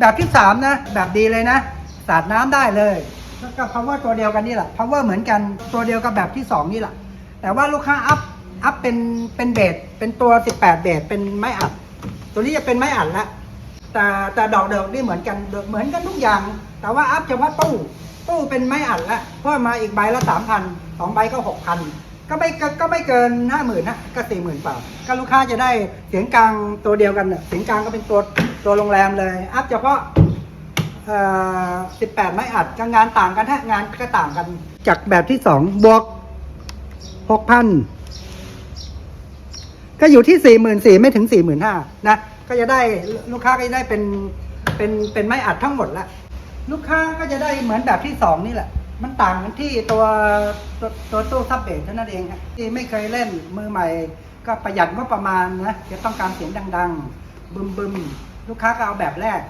แบบที่สามนะ แบบดีเลยนะ สาดน้ำได้เลยแล้วก็ power ตัวเดียวกันนี่แหละ power เหมือนกันตัวเดียวกับแบบที่สองนี่แหละ แต่ว่าลูกค้าอัพอัพเป็นเป็นเบสเป็นตัว 18 เบสเป็นไม้อัด ตัวนี้จะเป็นไม้อัดละแต่แต่ดอกเดิมนี่เหมือนกันเหมือนกันทุกอย่าง แต่ว่าอัพเฉพาะตู้ตู้เป็นไม้อัดละเพราะมาอีกใบละสามพันสองใบก็หกพันก็ไม่ก็ไม่เกินห้าหมื่นนะก็สี่หมื่นเปล่าก็ลูกค้าจะได้เสียงกลางตัวเดียวกันเนี่ยเสียงกลางก็เป็นตัว ตัวโรงแรมเลย อัพเฉพาะสิบแปดไม้อัดก็งานต่างกันฮะงานก็ต่างกัน จากแบบที่สองบวกหกพันก็อยู่ที่สี่หมื่นสี่ไม่ถึงสี่หมื่นห้านะ ก็จะได้ลูกค้าก็จะได้เป็นเป็นเป็นไม้อัดทั้งหมดละลูกค้าก็จะได้เหมือนแบบที่สองนี่แหละ มันต่างกันที่ตัวตัวตัวตู้ซับเบสเท่านั้นเองครับที่ไม่เคยเล่นมือใหม่ ก็ประหยัดงบประมาณนะจะต้องการเสียงดัง ๆ บึมบึมๆ ลูกค้าก็เอาแบบแรก